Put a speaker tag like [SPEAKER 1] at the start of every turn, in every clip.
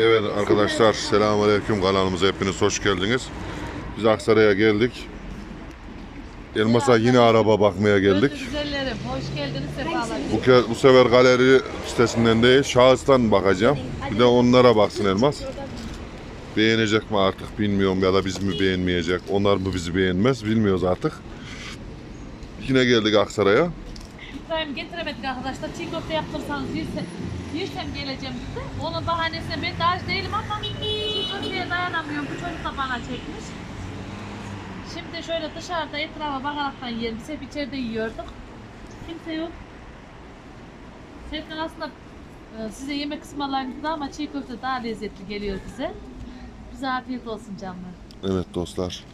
[SPEAKER 1] Evet arkadaşlar selamun aleyküm kanalımıza hepiniz hoş geldiniz. Biz Aksaray'a geldik. Elmas'a yine araba bakmaya geldik.
[SPEAKER 2] Güzellerim hoş geldiniz sefalar.
[SPEAKER 1] Bu, bu sefer galeri sitesinden değil şahıstan bakacağım. Bir de onlara baksın Elmas. Beğenecek mi artık bilmiyorum ya da biz mi beğenmeyecek. Onlar mı bizi beğenmez bilmiyoruz artık. Yine geldik Aksaray'a.
[SPEAKER 2] İbrahim getiremedik arkadaşlar. Çiğ köfte yaptırsanız Girsem geleceğim dedi. Onun bahanesine ben de değilim ama çocuğa dayanamıyorum. Bu çocuk da bana çekmiş. Şimdi şöyle dışarıda etrafa bakaraktan yiyelim. Biz hep içeride yiyorduk. Kimse yok. Sevkan aslında e, size yemek ısmarlarınızda ama çiğ köfte daha lezzetli geliyor bize. Bize afiyet olsun canlar.
[SPEAKER 1] Evet dostlar.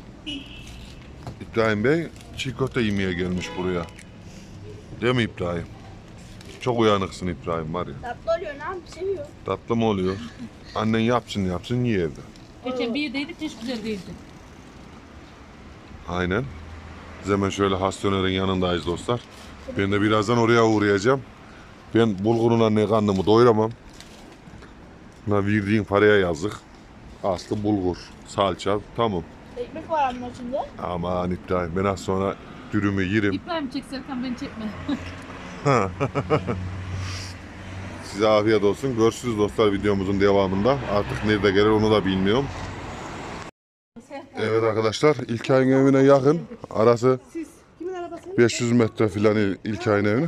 [SPEAKER 1] İbrahim Bey çiğ köfte yemeye gelmiş buraya. Değil mi İbrahim? Çok uyanıksın İbrahim var ya.
[SPEAKER 3] Tatlı oluyor ne yapayım seviyor.
[SPEAKER 1] Tatlı mı oluyor? Annen yapsın yapsın ye evde.
[SPEAKER 2] Geçen bir yerdeydik hiç güzel değildi.
[SPEAKER 1] Aynen. Biz hemen şöyle hastanerin yanındayız dostlar. Ben de birazdan oraya uğrayacağım. Ben bulgurun anne karnımı doyuramam. Buna verdiğin paraya yazık. Aslı bulgur, salça, tamam.
[SPEAKER 3] Ekmek var anne içinde.
[SPEAKER 1] Aman İbrahim ben az sonra dürümü yerim.
[SPEAKER 2] İbrahim çek Serkan beni çekme.
[SPEAKER 1] Size afiyet olsun. Görüşürüz dostlar videomuzun devamında. Artık nerede gelir onu da bilmiyorum. Evet arkadaşlar İlkay'ın evine yakın. Arası
[SPEAKER 3] Kimin arabası?
[SPEAKER 1] 500 metre filan İl- İlkay'ın evine.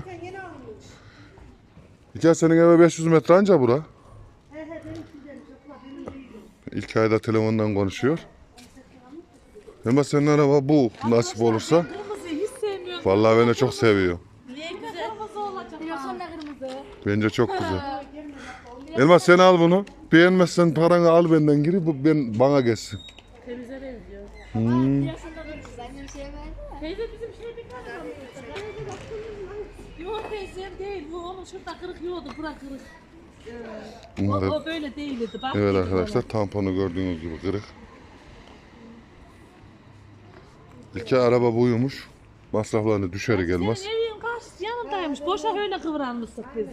[SPEAKER 1] İlkay senin eve 500 metre anca bura. İlkay da telefondan konuşuyor. Ama senin araba bu nasip olursa. Vallahi ben de çok seviyorum.
[SPEAKER 2] Niye güzel? Kırmızı olacak.
[SPEAKER 3] Biliyorsan ne kırmızı?
[SPEAKER 1] Bence çok güzel. Elmas sen al bunu. Beğenmezsen paranı al benden geri bu ben bana geçsin.
[SPEAKER 2] Temize benziyor.
[SPEAKER 1] Hmm.
[SPEAKER 3] Şey.
[SPEAKER 2] Teyze bizim şey bir tane var. Yok teyzem değil. Bu onun şurada kırık yoktu. Bura kırık. O,
[SPEAKER 1] Evet.
[SPEAKER 2] o böyle değildi. Bak
[SPEAKER 1] Evet
[SPEAKER 2] dedi
[SPEAKER 1] arkadaşlar tamponu gördüğünüz gibi kırık. İlkay araba buymuş. Masraflarını düşer
[SPEAKER 2] bana.
[SPEAKER 1] gelmez.
[SPEAKER 2] Senin evin karşısı yanındaymış. Boşa öyle kıvranmıştık biz.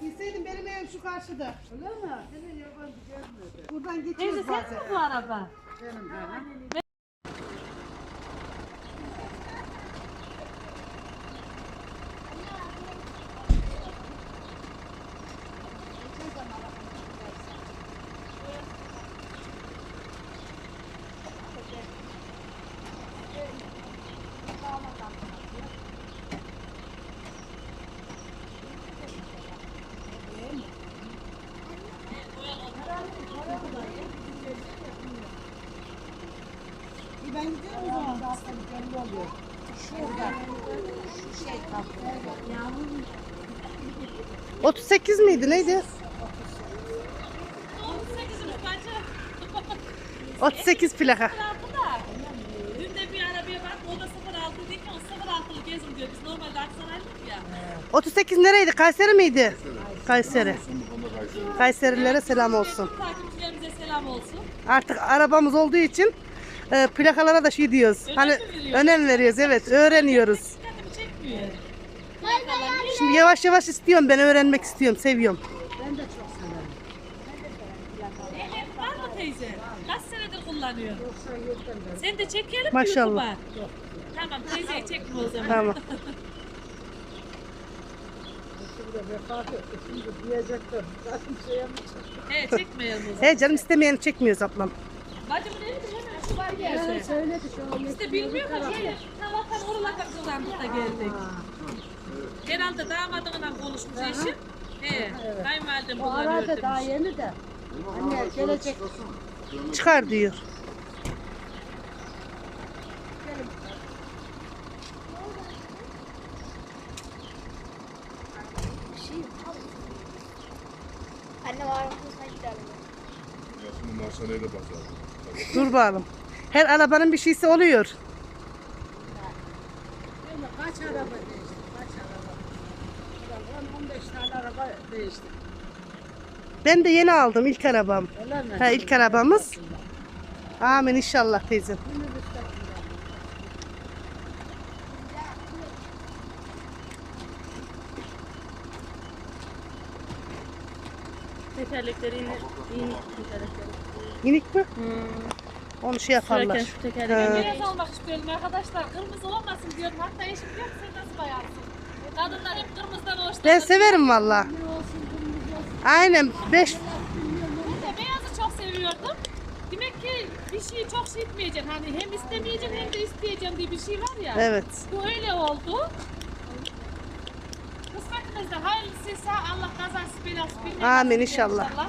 [SPEAKER 4] Gitseydim benim evim şu karşıda. Öyle mi? Hemen yabancı gelmedi. Buradan
[SPEAKER 2] Teyze
[SPEAKER 4] geçiyoruz
[SPEAKER 2] sen
[SPEAKER 4] bazen.
[SPEAKER 2] mi bu araba?
[SPEAKER 4] Benim ha. Ben gidiyorum o zaman. Aslında belli oluyor. Şurada. Şu şey kalktı.
[SPEAKER 5] 38 miydi neydi?
[SPEAKER 2] 18'imiz bence.
[SPEAKER 5] 38 plaka.
[SPEAKER 2] Da. Dün de bir arabaya bak. O da 06 değil ki o 06'lı gezin diyor. Biz normalde Aksaray'lık ya.
[SPEAKER 5] 38 nereydi? Kayseri miydi? Kayseri. Kayserililere selam olsun.
[SPEAKER 2] Takipçilerimize selam olsun.
[SPEAKER 5] Artık arabamız olduğu için e, plakalara da şey diyoruz.
[SPEAKER 2] Önem
[SPEAKER 5] Hani
[SPEAKER 2] mi veriyorsun?
[SPEAKER 5] önem veriyoruz evet öğreniyoruz.
[SPEAKER 2] Dikkatimi çekmiyor.
[SPEAKER 5] Şimdi yavaş yavaş istiyorum ben öğrenmek istiyorum seviyorum.
[SPEAKER 2] Ehliyet var mı teyze? Kaç senedir kullanıyor? Sen de çekelim mi
[SPEAKER 5] Maşallah.
[SPEAKER 2] YouTube'a? Tamam teyzeyi çekme o zaman.
[SPEAKER 5] Tamam.
[SPEAKER 2] He çekmeyelim o zaman.
[SPEAKER 5] He canım istemeyeni çekmiyoruz ablam.
[SPEAKER 2] Bacım ne dedi hemen şu var gelsin. Söyledi şu İşte bilmiyor da şey, Allah'tan oralardan kazandık da geldik. Herhalde damadığıyla konuşmuş eşim. He, kayınvalidem kullanıyor demiş.
[SPEAKER 4] daha yeni de. Anne gelecek.
[SPEAKER 5] Çıkar diyor.
[SPEAKER 3] Anne var mısın gidelim.
[SPEAKER 1] Bunlar sana da basar.
[SPEAKER 5] Dur bakalım. Her arabanın bir şeysi oluyor.
[SPEAKER 4] Kaç araba değişti? Kaç araba? 10-15 tane araba değişti.
[SPEAKER 5] Ben de yeni aldım ilk arabam.
[SPEAKER 4] Öyle mi?
[SPEAKER 5] Ha ilk arabamız. Amin inşallah teyzem.
[SPEAKER 6] Tekerlekleri inir. İnik tekerlekleri.
[SPEAKER 5] Minik mi?
[SPEAKER 6] Hmm.
[SPEAKER 5] Onu şey yaparlar.
[SPEAKER 6] Sürerken şu tekerleği.
[SPEAKER 5] He.
[SPEAKER 2] Beyaz almak istiyorum arkadaşlar. Kırmızı olmasın diyorum. Hatta eşim diyor ki sen nasıl bayansın? Kadınlar hep kırmızıdan hoşlanır.
[SPEAKER 5] Ben severim valla. Aynen. Beş.
[SPEAKER 2] Ben de beyazı çok seviyordum. Demek ki bir şeyi çok şey etmeyeceksin. Hani hem istemeyeceksin hem de isteyeceğim diye bir şey var ya.
[SPEAKER 5] Evet.
[SPEAKER 2] Bu öyle oldu. Kısmetimizde hayırlısıysa Allah kazası belası bilmem
[SPEAKER 5] Amin inşallah.
[SPEAKER 2] Ha,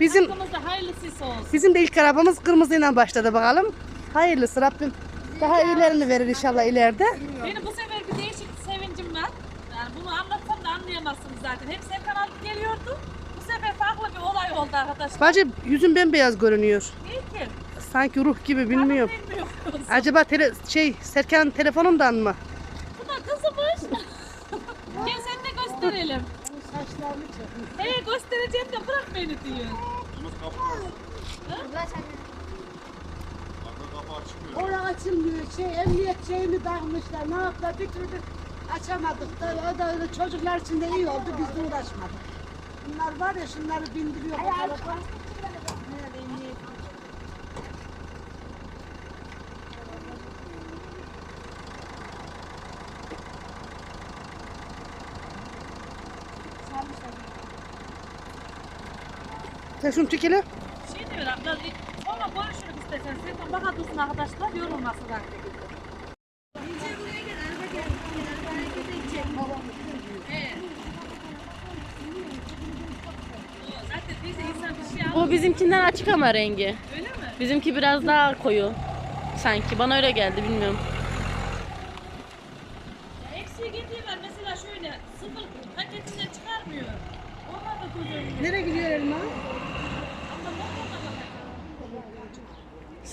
[SPEAKER 5] Bizim-
[SPEAKER 2] hakkımızda hayırlısıysa olsun.
[SPEAKER 5] Bizim de ilk arabamız kırmızıyla başladı bakalım. Hayırlısı Rabbim. Daha iyilerini verir inşallah ileride.
[SPEAKER 2] Benim bu sefer bir değişik sevincim var. Yani bunu anlatsam da anlayamazsınız zaten. Hep Serkan alıp geliyordu. Bu sefer farklı bir olay oldu arkadaşlar.
[SPEAKER 5] Bacı yüzün bembeyaz görünüyor.
[SPEAKER 2] İyi ki.
[SPEAKER 5] Sanki ruh gibi bilmiyorum. Acaba tele- şey Serkan telefonundan mı?
[SPEAKER 2] Bu da kızımış. Gel gösterelim.
[SPEAKER 4] Saçlarını çekmiş.
[SPEAKER 2] He göstereceğim de bırak beni diyor.
[SPEAKER 3] Abla sen de.
[SPEAKER 4] Orası açılmıyor. Şey, emniyet şeyini takmışlar. Ne yaptılar? Bir türlü açamadık da. O da öyle çocuklar için de iyi oldu. Biz de uğraşmadık. Bunlar var ya şunları bindiriyor bu
[SPEAKER 5] Sen şunu tükele.
[SPEAKER 2] Şey diyor abla, sonra konuşuruz istersen. Serkan baka dursun arkadaşlar yorulmasın da. He. Zaten biz de insan bir şey
[SPEAKER 6] Bu bizimkinden açık ama rengi.
[SPEAKER 2] Öyle mi?
[SPEAKER 6] Bizimki biraz daha koyu. Sanki bana öyle geldi bilmiyorum.
[SPEAKER 2] Ya eksiği getiriyorlar mesela şöyle sıfır paketinden çıkarmıyor. Onlar da koyuyor.
[SPEAKER 5] Nereye gidiyor elma?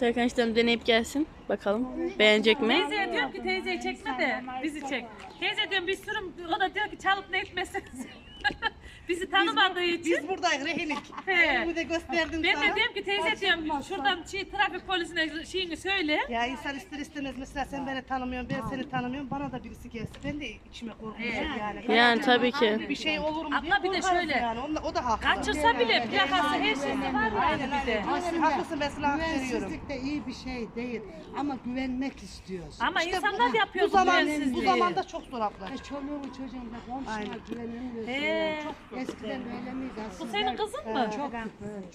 [SPEAKER 6] Serkan işte deneyip gelsin. Bakalım. Beğenecek mi?
[SPEAKER 2] Teyzeye diyorum ki teyzeyi çekme de bizi çek. Teyze diyorum bir sürüm o da diyor ki çalıp ne etmesiniz. bizi tanımadığı için.
[SPEAKER 5] Biz buradayız rehilik.
[SPEAKER 2] He.
[SPEAKER 5] Bir de gösterdim
[SPEAKER 2] Ben
[SPEAKER 5] sana.
[SPEAKER 2] de diyorum ki teyze diyorum şuradan şey, trafik polisine şeyini söyle.
[SPEAKER 5] Ya insan ister istemez mesela sen beni tanımıyorsun, ben seni tanımıyorum. Bana da birisi gelsin. Ben de içime korkmayacak yani.
[SPEAKER 6] Yani tabii ki.
[SPEAKER 5] Bir şey olur mu diye
[SPEAKER 2] Abla bir de
[SPEAKER 5] korkarız
[SPEAKER 2] şöyle.
[SPEAKER 5] Yani. O, da- o da haklı.
[SPEAKER 2] Kaçırsa bile plakası her şeysi var yani bir de.
[SPEAKER 5] Haklısın, haklısın ben sana hak veriyorum.
[SPEAKER 4] Güvensizlik de iyi bir şey değil. Ama güvenmek istiyoruz.
[SPEAKER 2] Ama insanlar yapıyor
[SPEAKER 5] Bu zaman, bu
[SPEAKER 2] güvensizliği.
[SPEAKER 5] zamanda çok zor abla.
[SPEAKER 4] E, çoluğun çocuğun da komşuna
[SPEAKER 5] Aynen.
[SPEAKER 4] güvenemiyorsun.
[SPEAKER 2] He.
[SPEAKER 4] Çok eskiden böyle miydi?
[SPEAKER 2] Bu
[SPEAKER 4] aslında?
[SPEAKER 2] senin kızın mı?
[SPEAKER 4] Çok, çok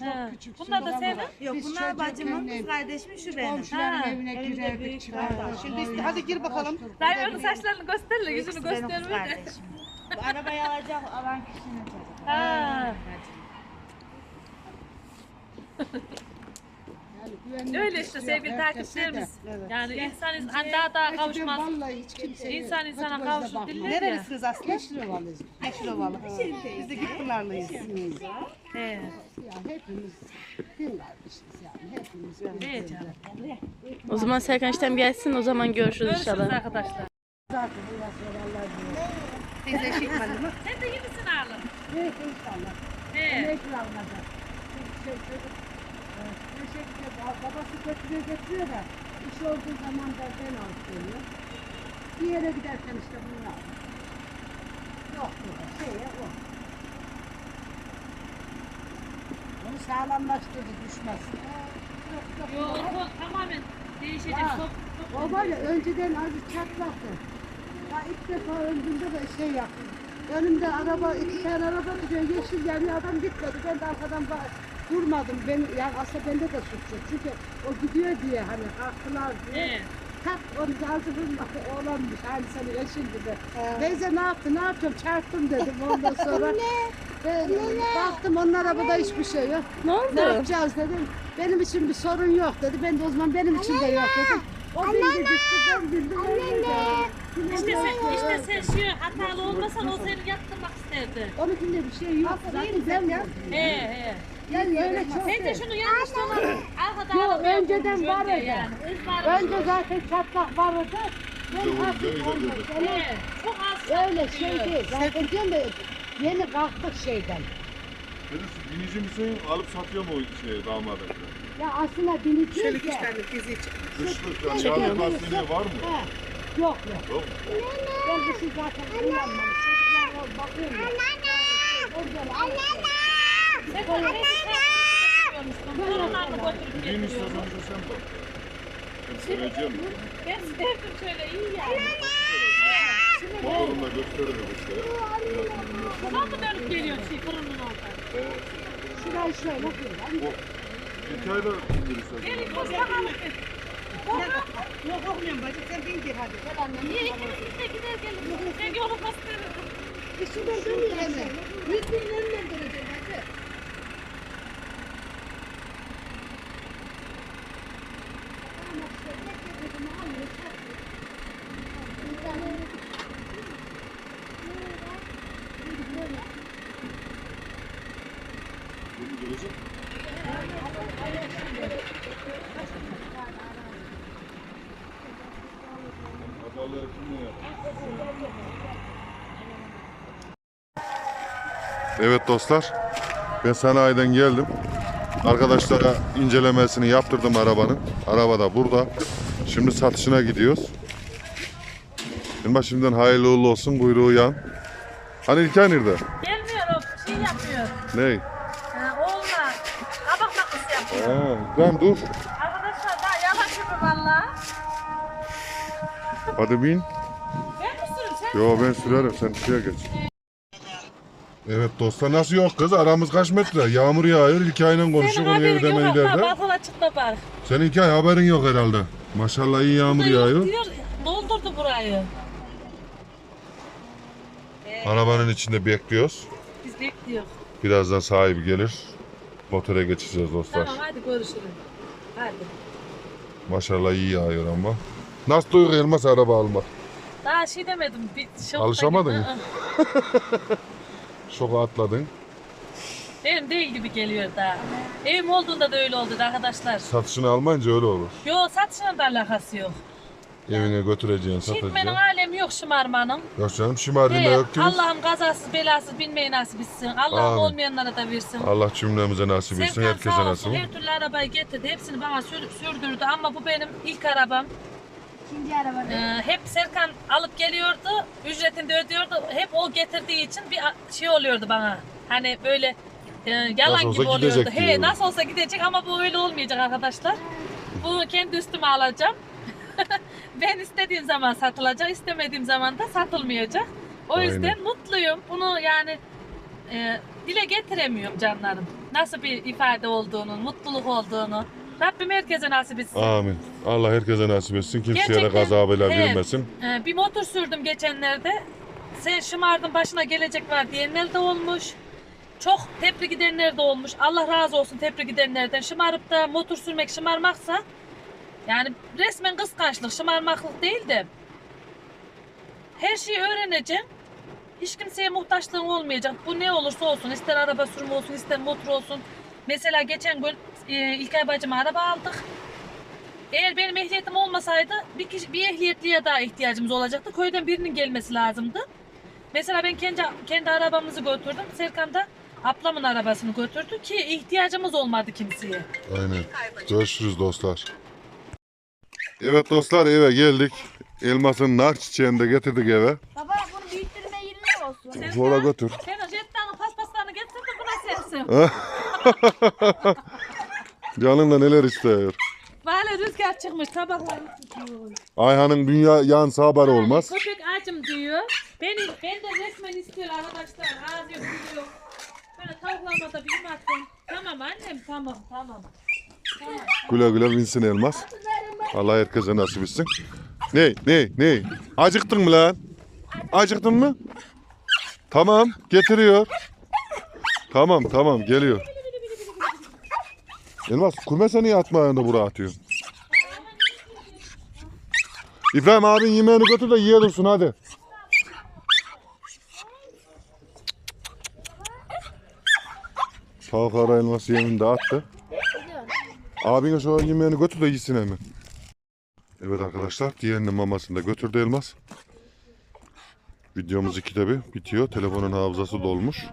[SPEAKER 2] He.
[SPEAKER 4] küçüksün.
[SPEAKER 2] Bunlar da senin.
[SPEAKER 7] Yok
[SPEAKER 4] biz
[SPEAKER 7] bunlar bacımın kız kardeşim şu benim.
[SPEAKER 4] Komşuların
[SPEAKER 2] Ha.
[SPEAKER 4] evine girerdik çıkardık.
[SPEAKER 5] Şimdi işte hadi gir bakalım.
[SPEAKER 2] Dayı saçlarını gösterle, yüzünü
[SPEAKER 7] benim kız
[SPEAKER 2] gösterme.
[SPEAKER 7] kardeşim. Bu arabayı alacak alan kişinin çocuğu.
[SPEAKER 2] Ha. Öyle işte sevgili
[SPEAKER 4] de.
[SPEAKER 2] takipçilerimiz. Yani insan insan hani daha daha kavuşmaz.
[SPEAKER 4] vallahi hiç kimse
[SPEAKER 2] İnsan
[SPEAKER 4] kötü
[SPEAKER 2] insana kavuşur diller ya.
[SPEAKER 5] Nerelisiniz Aslı?
[SPEAKER 4] Keşrövalıyız.
[SPEAKER 5] Yeşilovalı. Biz de Gitpınarlıyız.
[SPEAKER 2] He.
[SPEAKER 4] Ya hepimiz dinlermişiz yani. Hepimiz
[SPEAKER 2] Evet canım.
[SPEAKER 6] O zaman Serkan işlem gelsin o zaman görüşürüz
[SPEAKER 2] Görüşürüz
[SPEAKER 6] inşallah.
[SPEAKER 2] arkadaşlar.
[SPEAKER 4] zaten biraz.
[SPEAKER 5] Teyze mi?
[SPEAKER 2] Sen de yenisin ağırlı.
[SPEAKER 4] Evet inşallah.
[SPEAKER 2] He.
[SPEAKER 4] Emekli şey çocuk e, babası götürüyor getiriyor da iş olduğu zaman da ben geliyorum. Bir yere giderken işte bunu al. Yok burada şeye o. Onu sağlamlaştırdı düşmesin. Yok
[SPEAKER 2] o tamamen değişecek. Sok-
[SPEAKER 4] O var ya önceden azı çatlaktı. Ya ilk defa öldüğünde de şey yaptı. Önümde araba, iki tane araba gidiyor, yeşil yanıyor, adam gitmedi. Ben de arkadan ba- durmadım. Ben, yani aslında bende de suç yok. Çünkü o gidiyor diye hani kalktılar diye.
[SPEAKER 2] He.
[SPEAKER 4] Tak onu yazdım oğlanmış hani senin eşin gibi. Teyze ne yaptı ne yapıyorum çarptım dedim ondan sonra. Ben baktım onun arabada hiçbir şey yok.
[SPEAKER 6] Ne
[SPEAKER 4] Ne
[SPEAKER 6] oldu?
[SPEAKER 4] yapacağız dedim. Benim için bir sorun yok dedi. Ben de o zaman benim için de yok dedim. O bildi düştü ben bildim. ben
[SPEAKER 2] İşte sen, işte sen şey hatalı olmasan o seni yaptırmak isterdi.
[SPEAKER 4] Onunkinde bir şey yok. Zaten ben ya.
[SPEAKER 2] He he.
[SPEAKER 4] Yani öyle çok
[SPEAKER 2] Sen de şunu yanlışlığına arkada
[SPEAKER 4] Yok, önceden var
[SPEAKER 2] yani. Izlarmış.
[SPEAKER 4] Önce zaten çatlak vardı. Ben hafif olmuş.
[SPEAKER 2] Çok az
[SPEAKER 4] öyle şey değil. Zaten diyorum ya yeni kalktık şeyden.
[SPEAKER 1] Birisi binici misin alıp satıyor mu o şey damadı?
[SPEAKER 4] Ya aslında bineceğiz
[SPEAKER 5] Şöyle
[SPEAKER 4] ya.
[SPEAKER 5] tane teyze için.
[SPEAKER 1] Kışlık ya çağırma lastiği var mı?
[SPEAKER 4] He. Yok yok.
[SPEAKER 1] Yok.
[SPEAKER 4] Ben kışın zaten kullanmam. Çocuklar bakıyorum. Oradan al.
[SPEAKER 2] Sen de beni sen Torunlarını götürüp getiriyorsun. Ben sevdim şöyle iyi yani.
[SPEAKER 1] Oğlumla gösteririm işte.
[SPEAKER 2] Buradan mı dönüp geliyor şey fırının oradan?
[SPEAKER 4] Şurayı şöyle koy.
[SPEAKER 1] Bir çay da indirirsen.
[SPEAKER 2] Gelin koş bakalım.
[SPEAKER 5] Yok okumuyorum bacım sen bin gir hadi.
[SPEAKER 2] Niye ikiniz birlikte gider gelin? Ben yolu gösteririm.
[SPEAKER 4] Şuradan dönüyor hemen. Yüz binin
[SPEAKER 1] Evet dostlar. Ben sanayiden geldim. Arkadaşlara incelemesini yaptırdım arabanın. Araba da burada. Şimdi satışına gidiyoruz. Şimdi şimdiden hayırlı uğurlu olsun. Kuyruğu yan. Hani İlker nerede?
[SPEAKER 2] Gelmiyor o şey yapıyor.
[SPEAKER 1] Ney?
[SPEAKER 2] Ha, oğlan. Kabak tatlısı yapıyor.
[SPEAKER 1] Ha, dur.
[SPEAKER 2] Arkadaşlar daha yalan gibi valla.
[SPEAKER 1] Hadi bin.
[SPEAKER 2] Ben mi sürüm sen?
[SPEAKER 1] Yo ben sürerim sen şuraya geç. Evet dostlar nasıl yok kız aramız kaç metre yağmur yağıyor İlk aynen konuşuyor onu
[SPEAKER 2] haberin yok.
[SPEAKER 1] ileride.
[SPEAKER 2] Ha, Balkon açıkta bak.
[SPEAKER 1] Senin İlk ay haberin yok herhalde. Maşallah iyi yağmur yağıyor.
[SPEAKER 2] Diyor, doldurdu burayı.
[SPEAKER 1] Arabanın içinde bekliyoruz.
[SPEAKER 2] Biz bekliyoruz.
[SPEAKER 1] Birazdan sahibi gelir. Motora geçeceğiz dostlar.
[SPEAKER 2] Tamam hadi görüşürüz. Hadi.
[SPEAKER 1] Maşallah iyi yağıyor ama. Nasıl duygu Elmas araba almak?
[SPEAKER 2] Daha şey demedim. Bir şokta
[SPEAKER 1] Alışamadın
[SPEAKER 2] gibi.
[SPEAKER 1] mı? Şoka atladın.
[SPEAKER 2] Benim değil gibi geliyor daha. Evim olduğunda da öyle oldu arkadaşlar.
[SPEAKER 1] Satışını almayınca öyle olur.
[SPEAKER 2] Yo satışla da alakası yok.
[SPEAKER 1] Evine götüreceksin,
[SPEAKER 2] Şişmenin
[SPEAKER 1] satacaksın.
[SPEAKER 2] alemi yok şımarmanın.
[SPEAKER 1] Yok canım şımarına
[SPEAKER 2] He,
[SPEAKER 1] yok ki.
[SPEAKER 2] Allah'ım kazasız belasız bilmeyi nasip etsin. Allah'ım
[SPEAKER 1] Amin.
[SPEAKER 2] olmayanlara da versin.
[SPEAKER 1] Allah cümlemize nasip etsin,
[SPEAKER 2] Serkan
[SPEAKER 1] herkese
[SPEAKER 2] sağ
[SPEAKER 1] nasip.
[SPEAKER 2] olsun her türlü arabayı getirdi. Hepsini bana sür- sürdürdü ama bu benim ilk arabam.
[SPEAKER 3] İkinci araba.
[SPEAKER 2] Ee, hep Serkan alıp geliyordu, ücretini de ödüyordu. Hep o getirdiği için bir şey oluyordu bana. Hani böyle e, yalan
[SPEAKER 1] Nasıl olsa
[SPEAKER 2] gibi oluyordu.
[SPEAKER 1] gidecek
[SPEAKER 2] He, nasıl olsa gidecek ama bu öyle olmayacak arkadaşlar. Bunu kendi üstüme alacağım. ben istediğim zaman satılacak, istemediğim zaman da satılmayacak. O
[SPEAKER 1] Aynen.
[SPEAKER 2] yüzden mutluyum. Bunu yani e, dile getiremiyorum canlarım. Nasıl bir ifade olduğunu, mutluluk olduğunu. Rabbim herkese nasip etsin.
[SPEAKER 1] Amin. Allah herkese nasip etsin. Kimseye de
[SPEAKER 2] Gerçekten,
[SPEAKER 1] kaza bela
[SPEAKER 2] evet.
[SPEAKER 1] vermesin.
[SPEAKER 2] Ee, bir motor sürdüm geçenlerde. Sen şımardın başına gelecek var diyenler de olmuş. Çok tepki gidenler de olmuş. Allah razı olsun tepki gidenlerden. Şımarıp da motor sürmek şımarmaksa yani resmen kıskançlık, şımarmaklık değil de her şeyi öğreneceğim. Hiç kimseye muhtaçlığın olmayacak. Bu ne olursa olsun. ister araba sürümü olsun, ister motor olsun. Mesela geçen gün e, İlkay bacıma araba aldık. Eğer benim ehliyetim olmasaydı bir, kişi, bir ehliyetliye daha ihtiyacımız olacaktı. Köyden birinin gelmesi lazımdı. Mesela ben kendi kendi arabamızı götürdüm. Serkan da ablamın arabasını götürdü ki ihtiyacımız olmadı kimseye.
[SPEAKER 1] Aynen. Görüşürüz dostlar. Evet dostlar eve geldik. Elmasın nar çiçeğini de getirdik eve.
[SPEAKER 3] Baba bunu büyüttürme yeri ne olsun?
[SPEAKER 1] Sonra götür.
[SPEAKER 2] Sen o jettanın paspaslarını getirdin buna sersin.
[SPEAKER 1] Canınla neler istiyor.
[SPEAKER 2] Böyle rüzgar çıkmış tabaklarını tutuyor.
[SPEAKER 1] Ayhan'ın dünya yan haber olmaz.
[SPEAKER 2] Köpek acım diyor. Beni, ben de resmen istiyor arkadaşlar. Ağzı yok, dili yok. Böyle tavuklarıma da bir baktım. Tamam annem tamam tamam.
[SPEAKER 1] Güle güle binsin Elmas. Allah herkese nasip etsin. Ne ne ne? Acıktın mı lan? Acıktın mı? Tamam getiriyor. Tamam tamam geliyor. Elmas kumese niye atma ayağında buraya atıyorsun? İbrahim abin yemeğini götür de yiyelim hadi. Tavuklara elması yemini de attı. Abine şu yemeğini götür de yesin hemen. Evet arkadaşlar diğerinin mamasını da götürdü Elmas. Videomuz ikide bir bitiyor. Telefonun hafızası dolmuş.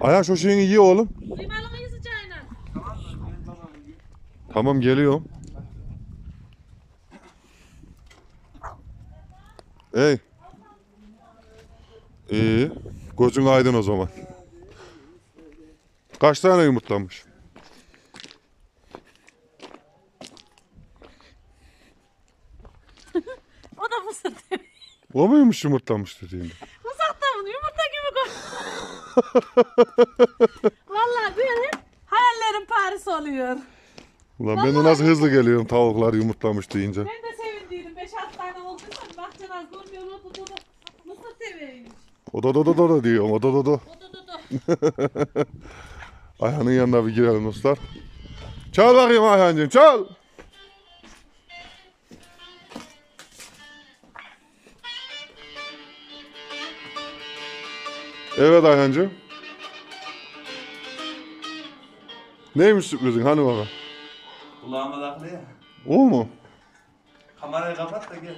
[SPEAKER 1] Ayhan şu şeyini ye oğlum. Tamam geliyorum. Hey. İyi. Gözün aydın o zaman. Kaç tane yumurtlamış?
[SPEAKER 2] O da mısır demiş.
[SPEAKER 1] O muymuş yumurtlamış dediğinde?
[SPEAKER 2] Uzakta bunu yumurta gibi koy. Vallahi böyle hayallerim Paris oluyor.
[SPEAKER 1] Ulan ben de nasıl hızlı geliyorum tavuklar yumurtlamış deyince.
[SPEAKER 2] Ben de sevindiydim. 5-6 tane olduysa bahçen az durmuyor. O da Mısır seveymiş.
[SPEAKER 1] O da da da da da diyorum. O da da da.
[SPEAKER 2] O da da da.
[SPEAKER 1] Ayhan'ın yanına bir girelim dostlar. Çal bakayım Ayhan'cığım çal. Evet Ayhan'cığım. Neymiş sürprizin hani baba?
[SPEAKER 8] Kulağıma takılı ya.
[SPEAKER 1] O mu?
[SPEAKER 8] Kamerayı kapat da gel.